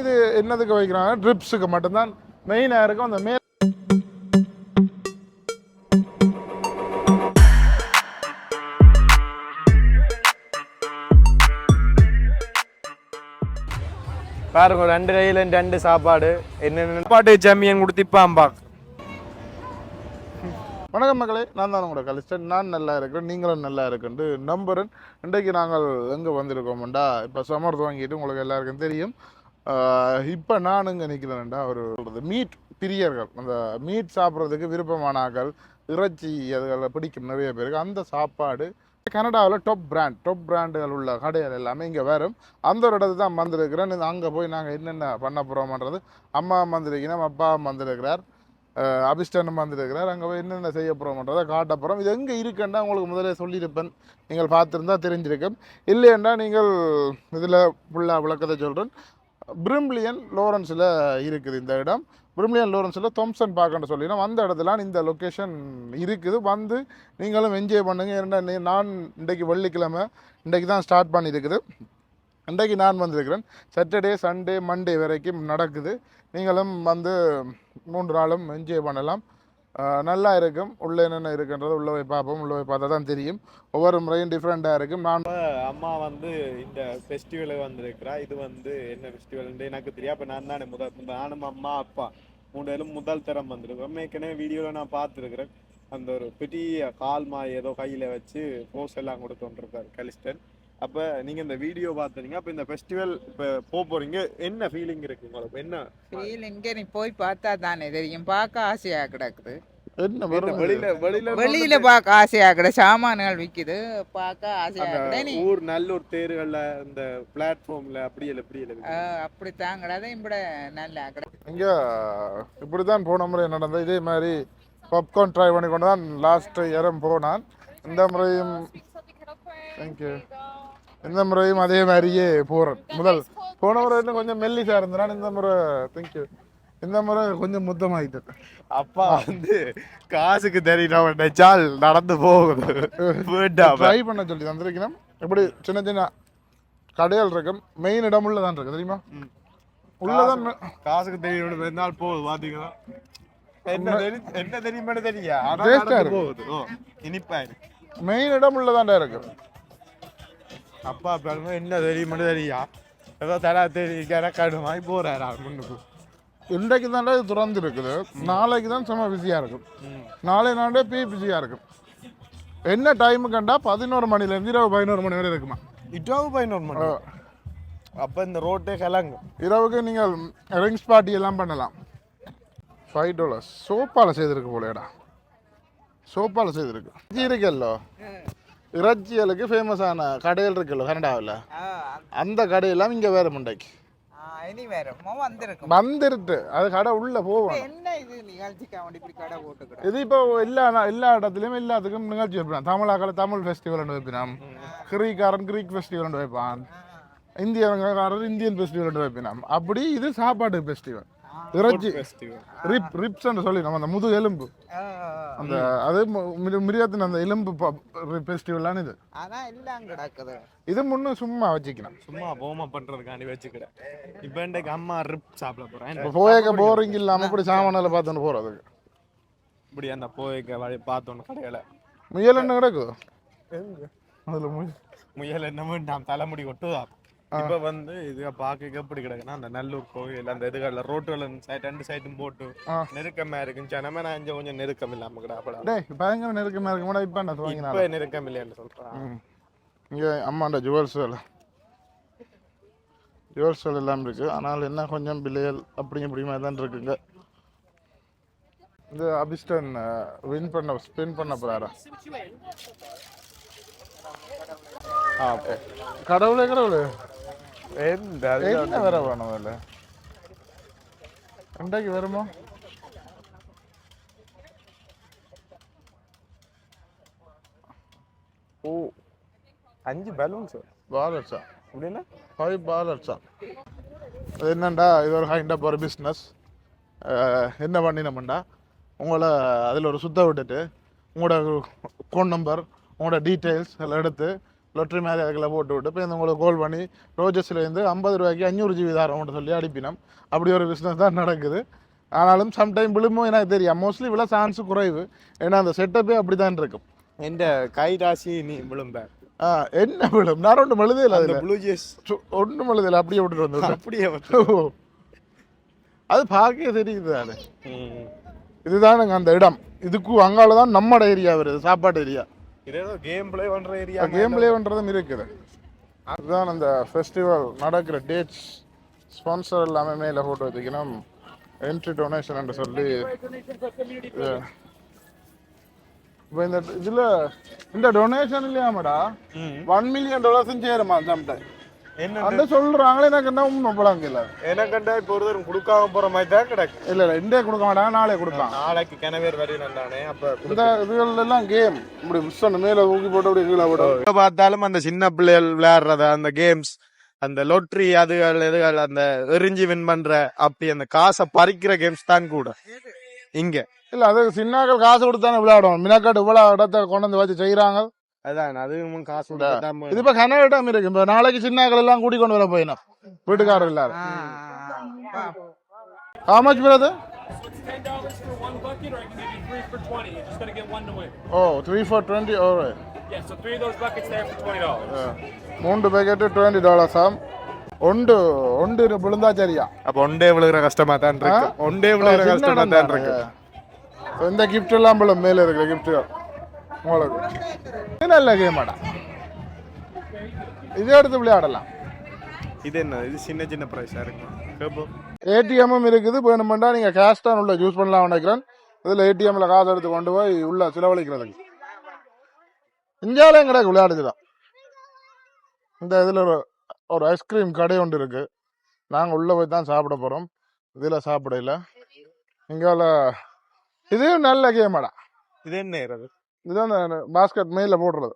இது என்னதுக்கு வைக்கிறாங்க? ட்ரிப்ஸுக்கு மட்டும்தான். மெயினாக இருக்கும் அந்த மே பாருங்க ரெண்டு கையில ரெண்டு சாப்பாடு. என்னென்ன சாப்பாடு ஜம்மியன் கொடுத்திப்பாம்பா வணக்கம் மக்களே நான் தான் உங்களோட கலிஸ்டன். நான் நல்லா இருக்கேன் நீங்களும் நல்லா இருக்குன்ட்டு நம்புறேன். இன்றைக்கு நாங்கள் எங்கே வந்திருக்கோம்டா? இப்போ சமர் துவங்கிட்டு உங்களுக்கு எல்லாருக்கும் தெரியும். இப்போ நான் இங்கே நிற்கிறேன்டா ஒரு சொல்கிறது மீட் பிரியர்கள். அந்த மீட் சாப்பிட்றதுக்கு விருப்பமானாக்கள் இறைச்சி அதுகளை பிடிக்கும் நிறைய பேருக்கு. அந்த சாப்பாடு கனடாவில் டாப் பிராண்ட் டாப் பிராண்டுகள் உள்ள கடைகள் எல்லாமே இங்கே வரும். அந்த ஒரு இடத்துல தான் வந்திருக்கிறேன். அங்கே போய் நாங்கள் என்னென்ன பண்ண போகிறோமன்றது அம்மா வந்திருக்கிறோம் அப்பா வந்திருக்கிறார். அபிஷ்டனம் வந்திருக்கிறார். அங்கே போய் என்னென்ன செய்ய போகிறோம்ன்றதை காட்ட போகிறோம் இது எங்கே இருக்குன்னா உங்களுக்கு முதல்ல சொல்லியிருப்பேன். நீங்கள் பார்த்துருந்தா தெரிஞ்சிருக்கும். இல்லையென்றா நீங்கள் இதில் ஃபுல்லாக விளக்கத்தை சொல்கிறேன் பிரிம்லியன் லோரன்ஸில் இருக்குது இந்த இடம். பிரிம்லியன் லோரன்ஸில் தொம்சன் பார்க்கன்னு சொல்லினோம் அந்த இடத்துல இந்த லொக்கேஷன் இருக்குது. வந்து நீங்களும் என்ஜாய் பண்ணுங்கள் ஏன்னா நீ- நான் இன்றைக்கு வெள்ளிக்கிழமை இன்றைக்கு தான் ஸ்டார்ட் பண்ணியிருக்குது. இன்றைக்கு நான் வந்திருக்கிறேன். சாட்டர்டே சண்டே மண்டே வரைக்கும் நடக்குது. நீங்களும் வந்து மூன்று நாளும் என்ஜாய் பண்ணலாம். நல்லா இருக்கும். உள்ளே என்னென்ன இருக்குன்றது உள்ளே போய் பார்ப்போம். உள்ளே போய் பார்த்தா தான் தெரியும். ஒவ்வொரு முறையும் டிஃப்ரெண்ட்டாக இருக்கும். நான் அம்மா வந்து இந்த ஃபெஸ்டிவலுக்கு வந்திருக்கிறா. இது வந்து என்ன ஃபெஸ்டிவல் எனக்கு தெரியும் அப்போ நான் தானே முதல் நானும் அம்மா அப்பா மூணு முதல் தரம் வந்திருக்கோம் ஏற்கனவே வீடியோவில் நான் பார்த்துருக்குறேன். அந்த ஒரு பெரிய கால் ஏதோ கையில் வச்சு போஸ் எல்லாம் கொடுத்துருக்காரு கலிஸ்டன் அப்ப நீங்க இந்த வீடியோ பார்த்தீங்க அப்ப இந்த ஃபெஸ்டிவல் இப்ப போக போறீங்க. என்ன ஃபீலிங் இருக்கு உங்களுக்கு என்ன? ஃபீல் இங்கே நீ போய் பார்த்தா தானே தெரியும். பார்க்க ஆசையா கிடக்குது. வெளியில வெளியில வெளியில பார்க்க ஆசையா கிட சாமான்கள் விக்குது. பார்க்க ஆசையா ஊர் நல்லூர் தேருகள்ல இந்த பிளாட்ஃபார்ம்ல அப்படி இல்லை இப்படி அப்படி தாங்கடாத இப்பட நல்லா இங்கே இப்படி தான் போன முறை நடந்தது இதே மாதிரி பாப்கார்ன் ட்ரை பண்ணி கொண்டு தான் லாஸ்ட் இயரம் போனான். இந்த முறையும் தேங்க்யூ இந்த முறையும் அதே மாதிரியே போகிறேன் முதல் போன முறை இன்னும் கொஞ்சம் மெல்லிசா இருந்தான் இந்த முறை தேங்க்யூ இந்த முறை கொஞ்சம் முத்தமாயிட்டு அப்பா வந்து காசுக்கு தெரியல நினைச்சால் நடந்து போகுது. ட்ரை பண்ண சொல்லி தந்திருக்கணும் இப்படி சின்ன சின்ன கடைகள் இருக்கும். மெயின் இடம் உள்ளதான் இருக்கு தெரியுமா? உள்ளதான் காசுக்கு தெரியணும் இருந்தால் போகுது பாத்தீங்களா? என்ன தெரி- என்ன தெரியுமா தெரியா இனிப்பா மெயின் இடம் உள்ளதாண்டா இருக்கு. அப்பா பாருங்க என்ன தெரியுமா தெரியா? ஏதோ தரா தெரிய கடுமாய் போறாரா முன்னுக்கு. இன்றைக்கு தாண்டா இது திறந்து இருக்குது நாளைக்கு தான் செம்ம பிஸியாக இருக்கும் நாளை நாளே பி பிஸியாக இருக்கும். என்ன டைமு கண்டா பதினோரு மணிலேருந்து இரவு பதினோரு மணி வரை இருக்குமா? இட்டாவு பதினோரு மணி. அப்ப இந்த ரோட்டே கலங்கும். இரவுக்கு நீங்கள் ரிங்ஸ் பார்ட்டி எல்லாம் பண்ணலாம். Five dollars சோப்பால் செய்திருக்கு போலேடா சோப்பால் செய்திருக்கு. இருக்குல்லோ இறைச்சியலுக்கு ஃபேமஸான கடைகள் இருக்குல்லோ கனடாவில். அந்த கடையெல்லாம் இங்கே வேறு முண்டைக்கு. வந்துருட்டு அது கடை உள்ளே போவோம் இது இப்போ எல்லா எல்லா இடத்துலையும் எல்லாத்துக்கும் நிகழ்ச்சி வைப்பான். தமிழாக்கள் தமிழ் ஃபெஸ்டிவல் வைப்பினாம் கிரீக்காரன் கிரீக் ஃபெஸ்டிவல் வைப்பான். இந்தியக்காரர் இந்தியன் ஃபெஸ்டிவல் வைப்பினாம் அப்படி இது சாப்பாடு ஃபெஸ்டிவல் இறைச்சி. ரிப் ரிப்ஸ்ன்னு சொல்லி நம்ம அந்த முது எலும்பு. அந்த அது மு- மிருகத்தின் அந்த எலும்பு ஃபெஸ்டிவலான இது. அதான் எல்லாம் கிடக்குது இது முன்னும் சும்மா வச்சுக்கணும். சும்மா போமா பண்றதுக்காண்டி வச்சுக்கிறேன். இப்ப இன்றைக்கு அம்மா ரிப் சாப்பிட போறேன் இப்போ போயக்க போரிங் இல்லாமல் இப்படி சாமானில் பார்த்துன்னு போகிறதுக்கு இப்படி அந்த போய்க்க வழி பார்த்தோன்னு கடையில. முயல் என்ன கிடக்குது அதில் முயல். முயல் என்னமோ நான் தலைமுடி கொட்டுதா இப்ப வந்து இது பார்க்க எப்படி கிடக்குன்னா அந்த நல்லூர் கோயில் அந்த இதுகள்ல ரோட்டுல சைட் ரெண்டு சைடும் போட்டு. நெருக்கமா இருக்கு ஜனமே நான் கொஞ்சம் நெருக்கம் இல்லாம கூட அப்படா டேய் பயங்கர நெருக்கமாக இருக்க கூட இப்போ என்ன துவங்கினா இப்ப நெருக்கம் இல்லைன்னு சொல்றான் இங்கே அம்மாண்ட ஜுவல்ஸ் வேலை. ஜுவல்ஸ் வேலை எல்லாம் இருக்கு. ஆனால் என்ன கொஞ்சம் பிள்ளைகள் அப்படி இப்படி மாதிரி தான் இருக்குங்க. இந்த அபிஸ்டன் வின் பண்ண ஸ்பின் பண்ண போறாரா? கடவுளே கடவுளே. என்ன வேற வேணும் அதில் ரெண்டாக்கு வருமோ ஓ அஞ்சு பலூன்ஸ் பாலர்ஸா அப்படின்னா ஃபைவ் பாலர்ஸா அது என்னண்டா இது ஒரு ஹைண்ட் ஒரு பிஸ்னஸ் என்ன பண்ணினோம்டா உங்களை அதில் ஒரு சுத்த விட்டுட்டு உங்களோட ஃபோன் நம்பர் உங்களோட டீட்டெயில்ஸ் எல்லாம் எடுத்து லொட்ரி மாதிரி அதில் போட்டு விட்டு இப்போ உங்களுக்கு கால் பண்ணி ரோஜஸ்லேருந்து ஐம்பது ரூபாய்க்கு அஞ்சூறு ஜிபி தரோம்னு சொல்லி அனுப்பினோம். அப்படி ஒரு பிஸ்னஸ் தான் நடக்குது. ஆனாலும் சம்டைம் விழுமோ எனக்கு தெரியும். மோஸ்ட்லி விழ சான்ஸ் குறைவு. ஏன்னா அந்த செட்டப்பே அப்படி தான் இருக்கும். எந்த கைராசி நீ விழும்ப? ஆ, என்ன விழும்? நான் ஒன்றும் எழுதே இல்லை அந்த அதில். ப்ளூ ஜேஸ் ஒன்றும் எழுதலை அப்படியே விட்டுட்டு வந்தது அப்படியே. அது பார்க்க தெரியுது அது இதுதானுங்க அந்த இடம். இதுக்கு அங்கால தான் நம்மட ஏரியா வருது சாப்பாட்டு ஏரியா கேம் ப்ளே பண்ற ஏரியா கேம் பிளேன்றதும் இருக்குது. அதுதான் அந்த ஃபெஸ்டிவல் நடக்கிற டேட்ஸ் ஸ்பான்சர் எல்லாமே மேலே ஃபோட்டோ வச்சுக்கணும் என்ட்ரி டொனேஷன் சொல்லி. இப்போ இந்த இதில் இந்த டொனேஷன் இல்லையாமடா? ஒன் மில்லியன் டாலர்ஸும் சேருமா சம்டைம் அந்த சொல்கிறாங்களே எனக்கு என்ன பழங்க இல்லை. எனக்கண்டா இப்போ ஒருத்தர் கொடுக்காம போற மாதிரி தான் கிடக்கு. இல்லை இல்லை இண்டே கொடுக்க மாட்டாங்க நாளே கொடுப்பாங்க நாளைக்கு கிணவேர் வரையிலானே அப்ப இந்த இதுகள் எல்லாம் கேம் இப்படி புஷ் மேலே ஊக்கி போட்டு அப்படி கீழே போட்டு. பார்த்தாலும் அந்த சின்ன பிள்ளைகள் விளையாடுறத அந்த கேம்ஸ் அந்த லொட்ரி அதுகள் எதுகள் அந்த எரிஞ்சு வின் பண்ற அப்படி அந்த காசை பறிக்கிற கேம்ஸ் தான் கூட. இங்க. இல்ல அது சின்னாக்கள் காசு கொடுத்து தானே விளையாடுவோம். மினக்காட்டு இவ்வளவு இடத்த கொண்டு வந்து வச்சு செய்யறாங்க அதான் அதுவும் காசு இது இப்ப கனவு இடம் இருக்கு. இப்ப நாளைக்கு சின்னாக்கள் எல்லாம் கூட்டி கொண்டு வர போயிடும் வீட்டுக்காரர் இல்லாத How much brother? Oh, three for twenty. All right. Yeah, so three of those buckets there for twenty dollars. Yeah. மூன்று பேக்கெட்டு டுவெண்ட்டி டாலர்ஸாம் ஒன்று ஒன்று விழுந்தா சரியா அப்ப ஒண்டே விழுகிற கஷ்டமா தான் இருக்கு. ஒண்டே விழுகிற கஷ்டமா தான். இருக்கு. இந்த கிஃப்ட் எல்லாம் மேல இருக்கிற கிஃப்ட்டுகள் உங்களுக்கு நல்ல கேமாடா இதே எடுத்து விளையாடலாம். இது என்ன? இது சின்ன சின்ன பிரைஸா இருக்கு. ஏடிஎம்மும் இருக்குது. வேணுமெண்டா நீங்கள் கேஷ் தான் உள்ள யூஸ் பண்ணலாம் நினைக்கிறேன். இதில் ஏடிஎம்ல காசு எடுத்து கொண்டு போய் உள்ள செலவழிக்கிறதுக்கு. இந்தியாவிலையும் கிடையாது விளையாடுது தான். இந்த இதில் ஒரு ஒரு ஐஸ்கிரீம் கடை ஒன்று இருக்கு. நாங்கள் உள்ளே போய் தான் சாப்பிட போகிறோம் இதில் சாப்பிடல. இங்கால இதுவும் நல்ல கேமாடா இது என்ன இது இது அந்த பாஸ்கெட் மேல போடுறது.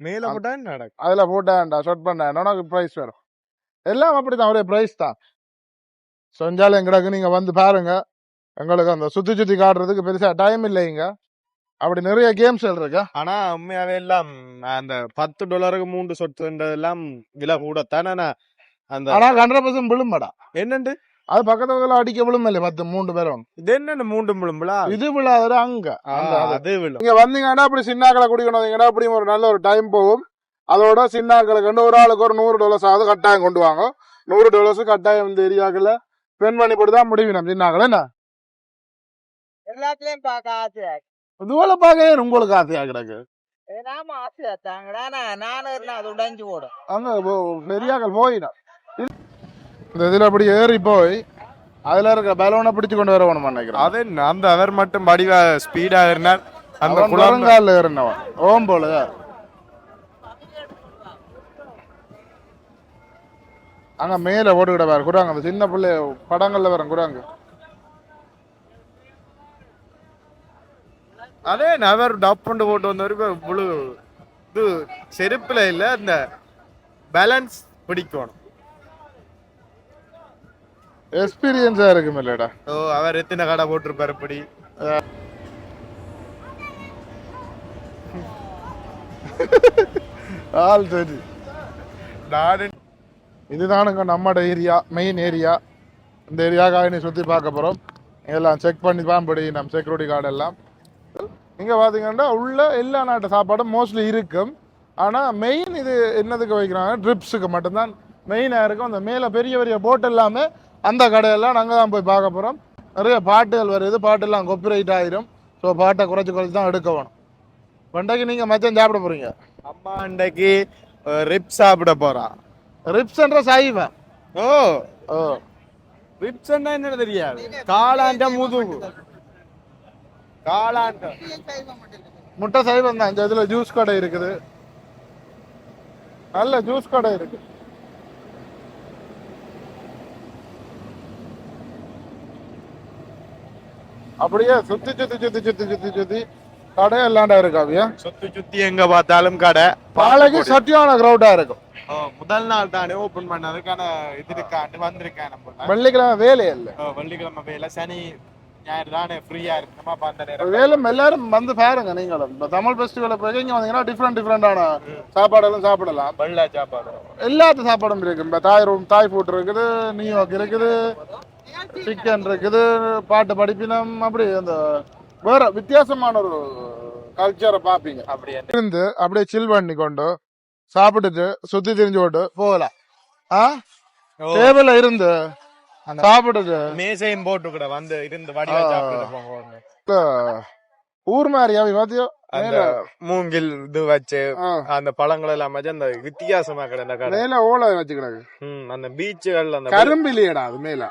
மேல போட்டா என்ன நடக்கும்? அதில் போட்டேன்டா ஷார்ட் பண்ணேன் உனக்கு ப்ரைஸ் வரும் எல்லாம் அப்படி தான் ஒரே ப்ரைஸ் தான். சொஞ்சாலும் எங்களுக்கு நீங்கள் வந்து பாருங்க. எங்களுக்கு அந்த சுற்றி சுற்றி காட்டுறதுக்கு பெருசாக டைம் இல்லைங்க அப்படி நிறைய கேம்ஸ் இருக்கு? ஆனா உண்மையாவே எல்லாம் அந்த பத்து டாலருக்கு மூன்று சொத்துன்றதெல்லாம் விலை கூடத்தானே நான் அந்த ஆனால் ஹண்ட்ரட் பர்சன்ட் விழும்படா. என்னண்டு? அது பக்கத்துல அடிக்க விழும் இல்லை பத்து மூன்று பேரும் இது என்ன மூன்று விழும்புலா? இது விழாத அங்க. அது. விழும். நீங்க வந்தீங்கன்னா அப்படி சின்னாக்களை குடிக்கணும். வந்தீங்கன்னா அப்படி ஒரு நல்ல ஒரு டைம் போகும். அதோட சின்னாக்களுக்கு வந்து ஒரு ஆளுக்கு ஒரு நூறு டாலர்ஸ் ஆகுது கட்டாயம் கொண்டு வாங்க. நூறு டாலர்ஸ் கட்டாயம் இந்த ஏரியாக்குள்ள ஸ்பெண்ட் பண்ணி போட்டு தான் முடியும் நம்ம சின்னாக்கள் என்ன? எல்லாத்துலயும் பார்க்க ஆசையா. இதுவரை பார்க்க உங்களுக்கு ஆசையா கிடக்கு? நாம ஆசையா தாங்கடா நான் அது உடைஞ்சு போடும். அங்க போ- பெரியாக்கள் போயிடும். இந்த இதுல அப்படி ஏறி போய் அதுல இருக்க பலூனை பிடிச்சு கொண்டு வர வேணும் நினைக்கிறேன். அது அந்த அவர் மட்டும் வடிவா ஸ்பீடா இருந்தால் அந்த அவன் குளம் குளங்கால ஏறினவன். ஓம் போல. அங்க மேல போட்டுக்கிட்ட பாரு குராங்க. அந்த சின்ன பிள்ளை படங்கள்ல வரும் குராங்க. அதே நவர் டப் பண்ணி போட்டு வந்தவருக்கு முழு இது செருப்புல இல்ல இந்த பேலன்ஸ் பிடிக்கணும். எக்ஸ்பீரியன்ஸா இருக்கும் இல்லடா. ஓ அவர் எத்தனை கடை போட்டிருப்பாரு இப்படி? ஆள் சரி நானு இதுதானுங்க நம்மட ஏரியா மெயின் ஏரியா. இந்த ஏரியாக்காக நீ சுற்றி பார்க்க போகிறோம் எல்லாம் செக் பண்ணி தான் படி நம்ம செக்யூரிட்டி கார்டு எல்லாம். இங்கே பார்த்தீங்கன்னா உள்ள எல்லா நாட்டு சாப்பாடும் மோஸ்ட்லி இருக்கும். ஆனால் மெயின் இது என்னதுக்கு வைக்கிறாங்க? ட்ரிப்ஸுக்கு மட்டும்தான். மெயினாக இருக்கும். அந்த மேலே பெரிய பெரிய போட் எல்லாமே அந்த கடையெல்லாம் நாங்கள் தான் போய் பார்க்க போகிறோம் நிறைய பாட்டுகள் வருது. பாட்டெல்லாம் கொப்பிரைட் ஆயிரும். ஸோ பாட்டை குறைச்சி குறைச்சி தான் எடுக்க வேணும். பண்டைக்கு நீங்கள் மச்சம் சாப்பிட போகிறீங்க அம்மா அன்றைக்கு ரிப் சாப்பிட போறா. ரிப்ஸ்ன்ற சைவம். ஓ. ஓ. ரிப்ஸ் என்ன தெரியாது காளாண்ட முதுகு. காளாண்ட. முட்டை சைவம் தான். இந்த இதில் ஜூஸ் கடை இருக்குது. நல்ல ஜூஸ் கடை இருக்கு. அப்படியே சுத்தி சுத்தி சுத்தி சுத்தி சுத்தி சுத்தி கடை எல்லாண்டா இருக்கு அவியா சுத்தி சுத்தி எங்க பார்த்தாலும் கடை. பாலைக்கு சட்டியான கிரௌடா இருக்கும். முதல் நாள் தானே ஓபன் பண்ணதுக்கான இது இருக்காண்டு வந்திருக்கேன் நம்ம வெள்ளிக்கிழமை வேலையே இல்லை. வெள்ளிக்கிழமை வேலை. சனி ஞாயிறு தானே ஃப்ரீயா இருக்கமா பார்த்த நேரம். எல்லாரும் வந்து பாருங்க நீங்களும். இப்போ தமிழ் ஃபெஸ்டிவலை போய் இங்கே வந்தீங்கன்னா டிஃப்ரெண்ட் டிஃப்ரெண்டான சாப்பாடெல்லாம் சாப்பிடலாம். வெள்ளை சாப்பாடு. எல்லாத்து சாப்பாடும் இருக்கு. இப்போ தாய் ரூம் தாய் ஃபுட் இருக்குது நியூயார்க் இருக்குது. சிக்கன் இருக்குது பாட்டு படிப்பினம் அப்படி அந்த வேற வித்தியாசமான ஒரு கல்ச்சரை பார்ப்பீங்க அப்படி இருந்து அப்படியே சில் பண்ணி கொண்டு சாப்பிட்டுட்டு சுத்தி திரிஞ்சு போட்டு போகலாம். ஆ? டேபிள்ல இருந்து சாப்பிட்டுட்டு மேசையும் போட்டு கூட வந்து இருந்து வடிவா சாப்பிட்டு போங்க இந்த ஊர் மாதிரியா பாத்தியோ? அந்த மூங்கில் இது வச்சு. அந்த பழங்கள் எல்லாம் வச்சு அந்த வித்தியாசமா கிடந்த கடை. மேல ஓலை வச்சுக்கிறாங்க ம், அந்த பீச்சுகள் அந்த கரும்பிலியடா அது மேல.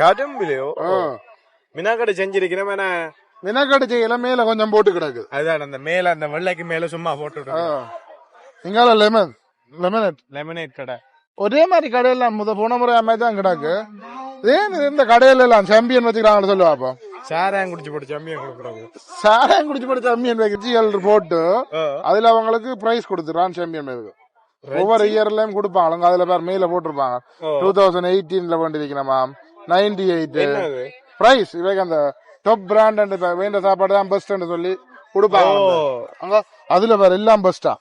கரும்பிலையோ ஆ. மினாக்கடை செஞ்சிருக்கிறேன் ஆனா வினக்கடை செய்யல மேல கொஞ்சம் போட்டு கிடக்கு. அதான் அந்த மேல அந்த வெள்ளைக்கு மேல சும்மா போட்டு இங்கால லெமன் லெமனட் லெமனேட் கடை. ஒரே மாதிரி கடையெல்லாம் முத போன முறை மாதிரி தான் கிடக்கு. ஏன் இந்த கடையில எல்லாம் சாம்பியன் வச்சுக்கிறாங்கன்னு சொல்லுவா அப்போ சாராயம் குடிச்சு போட்டு சம்மியை கொடுக்குறாங்க சாராயம் குடிச்சு போட்டு சாம்பியன் ஜிஎல் போட்டு அதுல அவங்களுக்கு பிரைஸ் கொடுத்துறான் சாம்பியன் இருக்கு ஒவ்வொரு இயர்லயும் கொடுப்பாங்க. அதுல பேர் மேல போட்டிருப்பாங்க. டூ தௌசண்ட் எயிட்டீன்ல வேண்டியிருக்கிறோமா நைன்டி எயிட் பிரைஸ் இவங்க அந்த டாப் பிராண்ட் வேண்ட சாப்பாடு தான் பெஸ்ட்னு சொல்லி கொடுப்பாங்க அதுல வேற எல்லாம் பெஸ்டா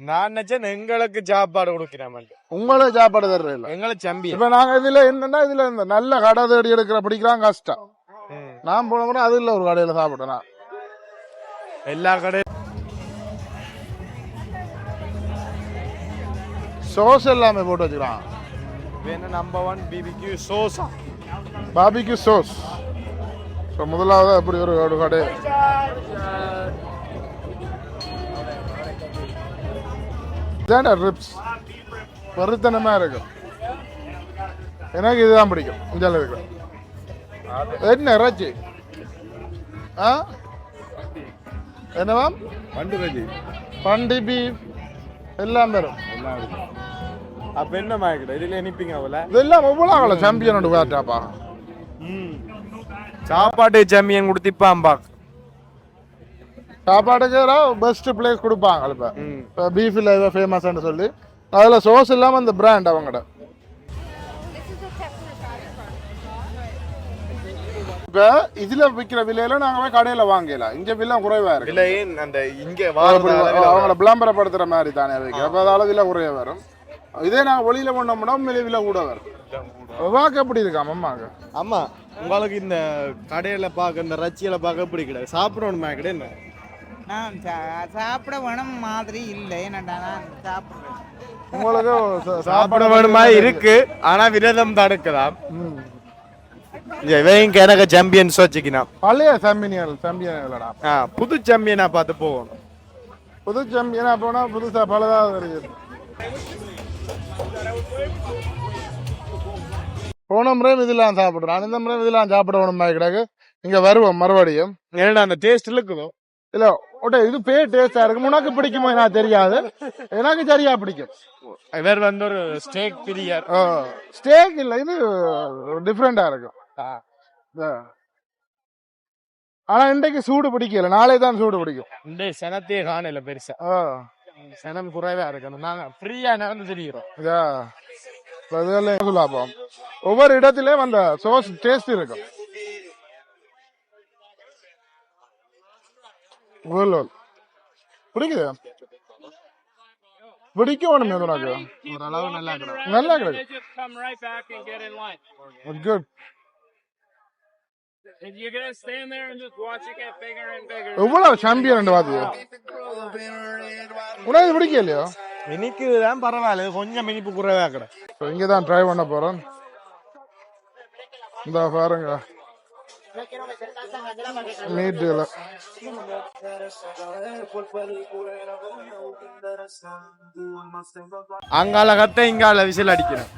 நான் நினைச்சேன் எங்களுக்கு சாப்பாடு கொடுக்கிறேன் உங்களுக்கு சாப்பாடு தர்றது இல்ல. எங்களுக்கு சம்பி இப்ப நாங்க இதுல என்னன்னா இதுல இந்த நல்ல கடை தேடி எடுக்கிற பிடிக்கிறான் கஷ்டம். நான் போன முறை அது இல்ல ஒரு கடையில சாப்பிட்டேன் நான். எல்லா கடையும் சோஸ் எல்லாமே போட்டு வச்சுக்கிறான். நம்பர் ஒன் பிபிக்யூ சோசா பாபிக்கு சோஸ் ஸோ முதலாவது அப்படி ஒரு ஒரு கடை? இதான ரிப்ஸ் பருத்தனமா இருக்கும். எனக்கு இதுதான் பிடிக்கும். இந்தியாவில் இருக்கு என்ன இறைச்சி? ஆ? என்னவா பண்டி பீஃப் எல்லாம் வரும் அப்ப என்ன மாய்க்கிட்ட இதுல நிப்பீங்க அவள இதெல்லாம் எவ்வளோ ஆகல சாம்பியனோட வேட்டாப்பா சாப்பாட்டு சாம்பியன் கொடுத்திப்பாம்பா. சாப்பாடுக்கு பெஸ்ட் பிளேஸ் கொடுப்பாங்க இப்போ. பீஃபில் ஏதோ ஃபேமஸ்ன்னு சொல்லி. அதில் சோஸ் இல்லாமல் அந்த பிராண்ட் அவங்கட இப்போ இதில் விற்கிற விலையில நாங்கள் கடையில் வாங்கலாம் இங்கே விலை குறைவாக இருக்கு. இல்ல ஏன் அந்த இங்க அவங்கள விளம்பரப்படுத்துற மாதிரி தானே வைக்க அப்போ அதால விலை குறைய வரும். இதே நாங்கள் வெளியில் உண்மையிலே விலை கூட வரும். வாக்கு எப்படி இருக்காம் அம்மாங்க ஆமா உங்களுக்கு இந்த கடையில பாக்க இந்த ரச்சியில பாக்க எப்படி கிடையாது சாப்பிடணும் மாய்க்கிட்ட என்ன? நான் சா- சாப்பிட வேணும் மாதிரி இல்லை. என்னடா நான் சாப்பிடுவேன் உங்களுக்கு சாப்பிட வேணுமா? இருக்கு. ஆனா விரதம் தடுக்கலாம் ம். இவங்க எனக்கு சாம்பியன்ஸ் வச்சுக்கினான். பழைய சாம்பியன் சாம்பியன் இல்லைடா ஆ, புது சாம்பியனா பார்த்து போகணும். புது சாம்பியனா போனா புதுசா பலதாக தெரியுது. போன முறையும் இதெல்லாம் சாப்பிடுறோம். இந்த முறையும் இதெல்லாம் சாப்பிடணும் கிடக்கு. இங்க வருவோம் மறுபடியும். ஏன்னா அந்த டேஸ்ட் இருக்குதோ? இல்ல ஓட்டே இது பே டேஸ்டா இருக்கு. உனக்கு பிடிக்குமோ எனக்கு தெரியாது. எனக்கு சரியா பிடிக்கும். இவர் வந்து ஒரு ஸ்டேக் பிரியர். ஸ்டேக் இல்ல இது டிஃப்ரெண்டா இருக்கும். ஆ. ஆனா இன்றைக்கு சூடு பிடிக்கல. நாளை தான் சூடு பிடிக்கும். இந்த சனத்தையே காணல பெருசா. சனம் குறைவா இருக்கணும். நாங்க ஃப்ரீயா நடந்து தெரியுறோம். இதெல்லாம் சொல்லலாம் ஒவ்வொரு இடத்திலேயும் அந்த சோஸ் டேஸ்ட் இருக்கும். பிடிக்குது பிடிக்கும் ஒண்ணுமே உனக்கு நல்லா இருக்கணும் நல்லா They கிடக்கு just come right back and get in line. Good And you're gonna stand there and just watch it get bigger and bigger. எவ்வளவு சாம்பியன் பாத்தியா? உனக்கு பிடிக்கலையோ? இனிக்கு தான் பரவாயில்ல இது கொஞ்சம் இனிப்பு குறைவா கிட So, இங்க தான் ட்ரை பண்ண போறோம். இந்த பாருங்க. மீட்டுல அங்கால கத்த இங்கால விசில் அடிக்கிறேன்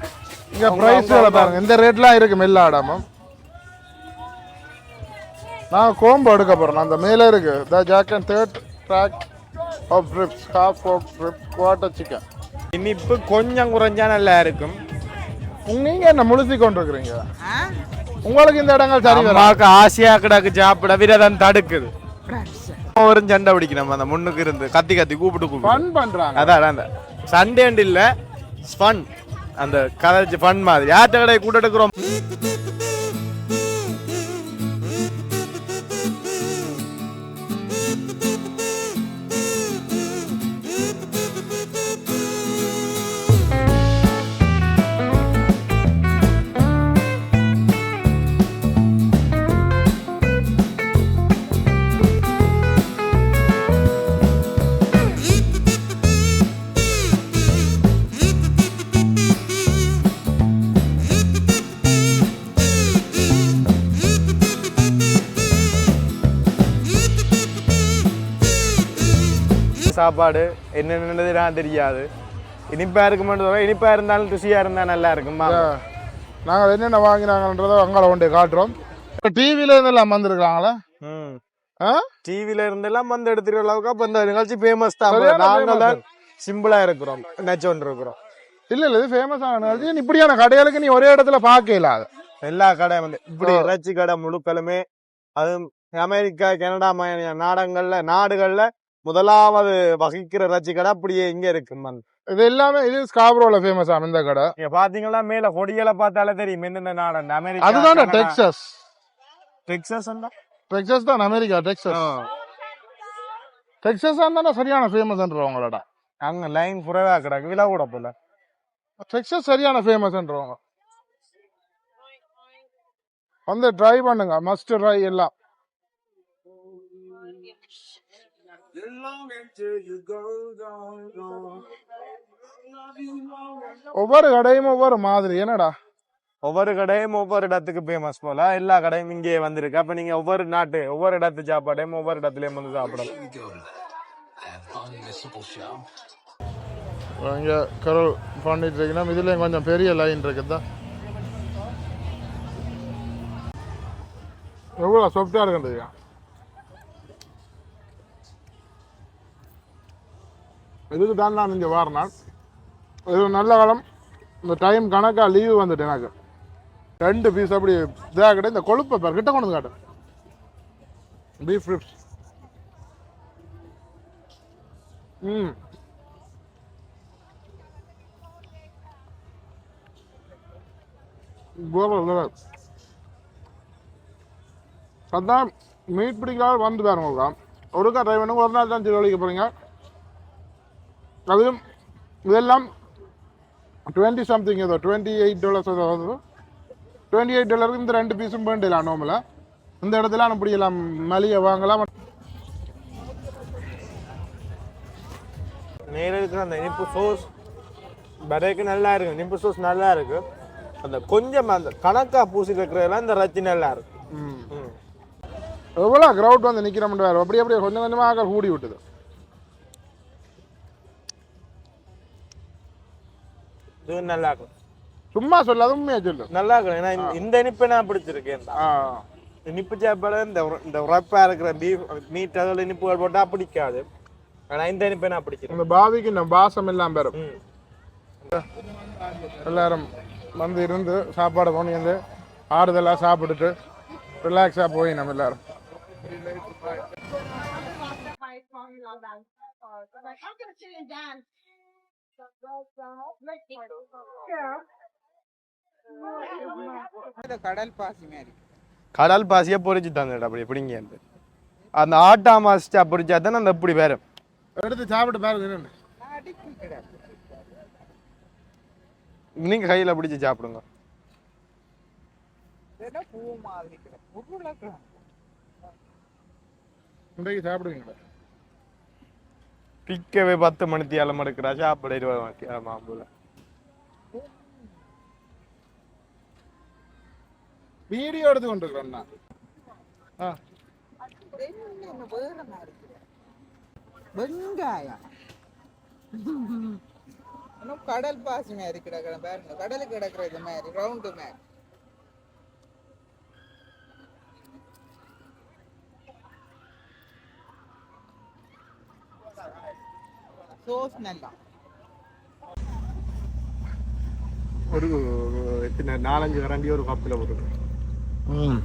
இங்க பிரைஸ் பாருங்க. இந்த ரேட்லாம் இருக்கு மெல்ல ஆடாம நான் கோம்பு எடுக்க போறேன். அந்த மேல இருக்கு. The jack and third track of trips half of trip quarter chicken இனிப்பு கொஞ்சம் குறைஞ்சா நல்லா இருக்கும். நீங்க என்ன முழுசி கொண்டிருக்கிறீங்க? உங்களுக்கு இந்த இடங்கள் சரி வரும் அம்மாவுக்கு ஆசையா கிடக்கு சாப்பிட விரதம் தடுக்குது. ஒரு சண்டை பிடிக்கணும் அந்த முன்னுக்கு இருந்து கத்தி கத்தி கூப்பிட்டு கூப்பிட்டு. ஃபன் பண்றாங்க. அதான் அந்த சண்டே இல்ல ஃபன் அந்த கதை ஃபன் மாதிரி. யார்கிட்ட கடை கூட எடுக்கிறோம்? சாப்பாடு என்னென்னது நான் தெரியாது. இனிப்பா இருக்குமென்று இனிப்பா இருந்தாலும் ருசியா இருந்தா நல்லா இருக்குமா. நாங்கள் என்னென்ன வாங்கினாங்கன்றதை அங்கால கொண்டு காட்டுறோம். இப்போ டிவியில இருந்தெல்லாம் ஆ? டிவில இருந்தெல்லாம் வந்து எடுத்துக்கிற அளவுக்கு அப்ப இந்த நிகழ்ச்சி ஃபேமஸ் தான். நாங்கள். தான் சிம்பிளா இருக்கிறோம். நச்சோன் இருக்கிறோம். இல்ல இல்ல இது ஃபேமஸ் ஆன நிகழ்ச்சி. நீ இப்படியான கடைகளுக்கு நீ ஒரே இடத்துல பார்க்கல அது. எல்லா கடையும் வந்து இப்படி இறைச்சி கடை முழுக்களுமே அதுவும் அமெரிக்கா கனடா நாடங்கள்ல நாடுகள்ல முதலாவது வகிக்கிற இறைச்சி கடை அப்படியே இங்க இருக்கு மண். இது எல்லாமே இது ஸ்காப்ரோல ஃபேமஸ் இந்த கடை. நீங்க பாத்தீங்களா மேல கொடிகளை பார்த்தாலே தெரியும் எந்தெந்த நாடு அமெரிக்கா அதுதானே. டெக்சஸ் டெக்சாஸ் டெக்சஸ் தான் அமெரிக்கா டெக்சஸ் டெக்சஸ் தானே சரியான ஃபேமஸ்ன்றவங்களோட அங்க லைன் புறவா கிடக்கு விழா கூட போல. டெக்சஸ் சரியான ஃபேமஸ்ன்றவங்க வந்து ட்ரை பண்ணுங்க மஸ்ட் ட்ரை எல்லாம். ஒவ்வொரு கடையும் ஒவ்வொரு மாதிரி என்னடா? ஒவ்வொரு கடையும் ஒவ்வொரு இடத்துக்கு ஃபேமஸ் போல. எல்லா கடையும் இங்கே வந்திருக்கு. அப்ப நீங்க ஒவ்வொரு நாட்டு ஒவ்வொரு இடத்து சாப்பாடையும் ஒவ்வொரு இடத்துலயும் வந்து சாப்பிடலாம். இங்கே கரோல் பண்ணிட்டு இருக்கணும் இதுலேயும் கொஞ்சம் பெரிய லைன் இருக்குதா? எவ்வளோ சாஃப்டாக இருக்குன்றதுக்கா இதுக்கு தான் நான் இங்கே வாரினான் இது நல்ல காலம். இந்த டைம் கணக்காக லீவு வந்துட்டு எனக்கு. ரெண்டு பீஸ் அப்படி இதாக கிட்ட இந்த கொழுப்பை பேர் கிட்ட கொண்டு வந்து காட்டு. பீஃப் ரிப்ஸ் ம். அதான் மீட் பிடிக்காத வந்து பாருங்க ஒருக்கா ட்ரை பண்ணுங்க ஒரு நாள் தான் திருவள்ளிக்கு போகிறீங்க அதுவும் இதெல்லாம் டுவெண்ட்டி சம்திங் ஏதோ டுவெண்ட்டி எயிட் டாலர்ஸ் ஏதோ டுவெண்ட்டி எயிட் டாலருக்கு இந்த ரெண்டு பீஸும் வேண்டிடலாம் நோமில் இந்த இடத்துல அப்படி எல்லாம் மளிகை வாங்கலாம். நேர இருக்கிற அந்த இனிப்பு சோஸ் வரைக்கு நல்லா இருக்கு இனிப்பு சோஸ் நல்லா இருக்கு. அந்த கொஞ்சம் அந்த கணக்கா பூசி இருக்கிறதெல்லாம் இந்த ரச்சி நல்லா இருக்கு. எவ்வளோ க்ரௌட் வந்து நிற்கிறோம்னு வேறு அப்படியே அப்படியே கொஞ்சம் கொஞ்சமாக கூடி விட்டுது. இது நல்லா இருக்கும் சும்மா சொல்லாத உண்மையாக சொல்லு. நல்லா இருக்கும் ஏன்னா இந்த- இனிப்பை நான் பிடிச்சிருக்கேன் இனிப்பு சாப்பாடு இந்த இந்த உரைப்பா இருக்கிற பீஃப் மீட் அதில் இனிப்புகள் போட்டா பிடிக்காது. ஆனா இந்த இனிப்பை நான் பிடிச்சிருக்கேன். இந்த பாவிக்கு இந்த பாசம் எல்லாம் பெறும். எல்லாரும் வந்து இருந்து சாப்பாடு கொண்டு வந்து ஆறுதலாக சாப்பிட்டுட்டு ரிலாக்ஸாக போய் நம்ம எல்லாரும். I'm gonna sit and dance. கடல் பாசி மாதிரி கடல் பாசியை பொரிச்சு தந்துடு அப்படி எப்படிங்க அந்த ஆட்டா மாசிச்சா பொரிச்சா தானே அந்த இப்படி வேற. எடுத்து சாப்பிட்டு பாருங்க நீங்க கையில பிடிச்சு சாப்பிடுங்க. சாப்பிடுவீங்களா பிக்கவே பத்து மணித்தி ஏழு எடுக்கிறா சாப்பிட இருபது மணித்தி ஏழு மாம்பூல வீடியோ எடுத்து கொண்டு இருக்கிறேன் ஆ. வெங்காயம். கடல் பாசி மாதிரி கிடக்குற பாருங்க கடலுக்கு கிடக்குற இது மாதிரி ரவுண்டு மாதிரி. சோஸ் நல்லா. ஒரு எத்தனை நாலஞ்சு கரண்டி ஒரு கப்பில் போட்டு ம்.